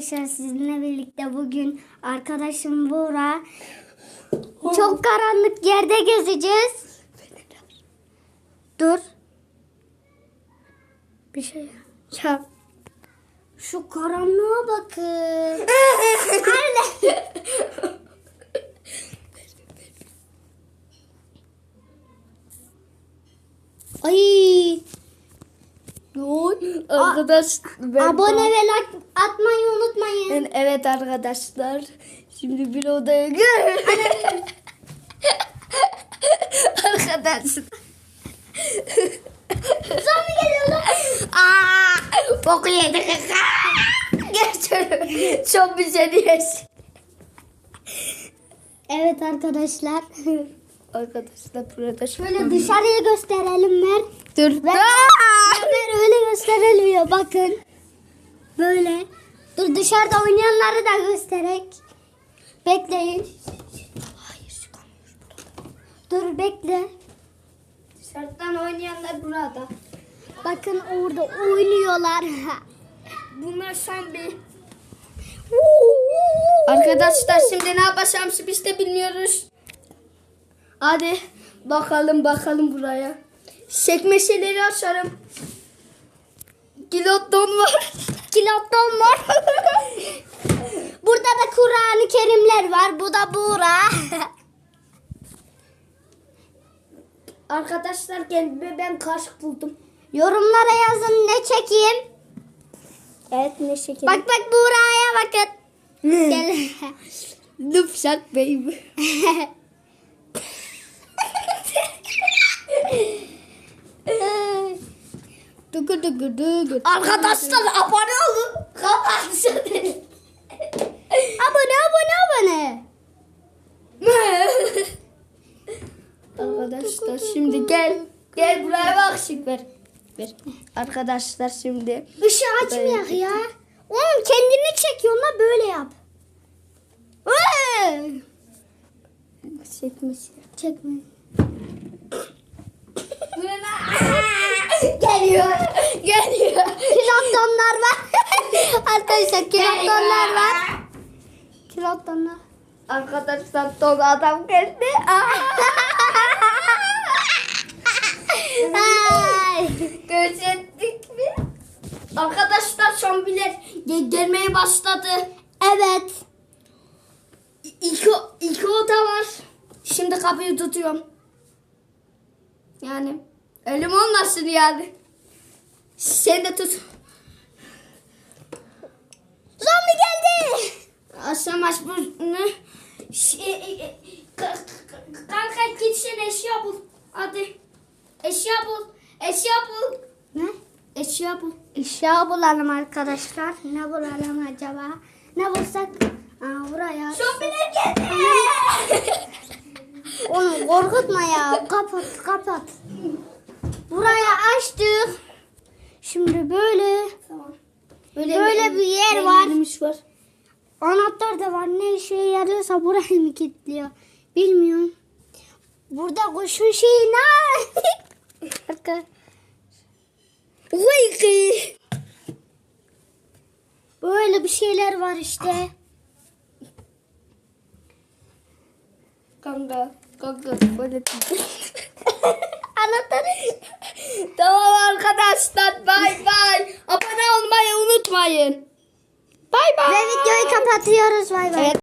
Arkadaşlar sizinle birlikte bugün arkadaşım Buğra çok karanlık yerde gezeceğiz. Dur. Bir şey yap. Şu karanlığa bakın. Anne. Ay. Arkadaş ben Abone ve like atmayı unutmayın. Evet arkadaşlar. Şimdi bir odaya gir. arkadaşlar. Zombi geliyor lan. Aa, boku yedik. Gerçekten çok bir şey diyorsun. Evet arkadaşlar. Arkadaşlar burada Şöyle dışarıya gösterelim Mer. Dur. Ver. Mer öyle gösterilmiyor bakın. Böyle. Dur dışarıda oynayanları da gösterek. Bekleyin. Hayır. Dur bekle. Dışarıdan oynayanlar burada. Bakın orada oynuyorlar. Bunlar son bir. Arkadaşlar şimdi ne yapacağımızı biz de bilmiyoruz. Hadi bakalım bakalım buraya. Sekmeşeleri açarım. Kilotton var. Kilotton var. Burada da Kur'an-ı Kerimler var. Bu da Buğra. Arkadaşlar gel ben kaşık buldum. Yorumlara yazın ne çekeyim. Evet ne şeker. Bak bak Buğra'ya bakın. Gel. Lupşak baby. Dugu dugu dugu. Arkadaşlar abone olun. Kapatsın. abone abone abone. Arkadaşlar şimdi gel. Gel buraya bak şimdi ver. Ver. Arkadaşlar şimdi. Işığı açmayak ya. Oğlum kendini çekiyorsun la böyle yap. Çekmesi. Çekme. Geliyor. Geliyor. Kilottonlar var. Arkadaşlar kilottonlar var. Kilottonlar. Arkadaşlar tok adam geldi. Ay. Gözettik mi? Arkadaşlar zombiler ge- gelmeye başladı. Evet. İki, iki oda var. Şimdi kapıyı tutuyorum. Yani ölüm olmasın yani. Sen de tut. Zombi geldi. Asam aç bunu. Şey, e, e, ka- ka- Kanka git sen eşya bul. Hadi. Eşya bul. Eşya bul. Ne? Eşya bul. Eşya bulalım arkadaşlar. Ne bulalım acaba? Ne bulsak? Aa, buraya. Zombiler geldi. Onu korkutma ya. Kapat kapat. Buraya. Şimdi böyle Tamam. Böyle bir yer var. var. anahtar da var. Ne işe yarıyorsa burayı mı kilitliyor? Bilmiyorum. Burada kuşun şeyi ne? Arka-. Böyle bir şeyler var işte. Kanka. Kanka. Böyle Anahtarı. tamam arkadaşlar. Bay bay. Abone olmayı unutmayın. Bay bay. Ve videoyu kapatıyoruz. Bay bay. Evet.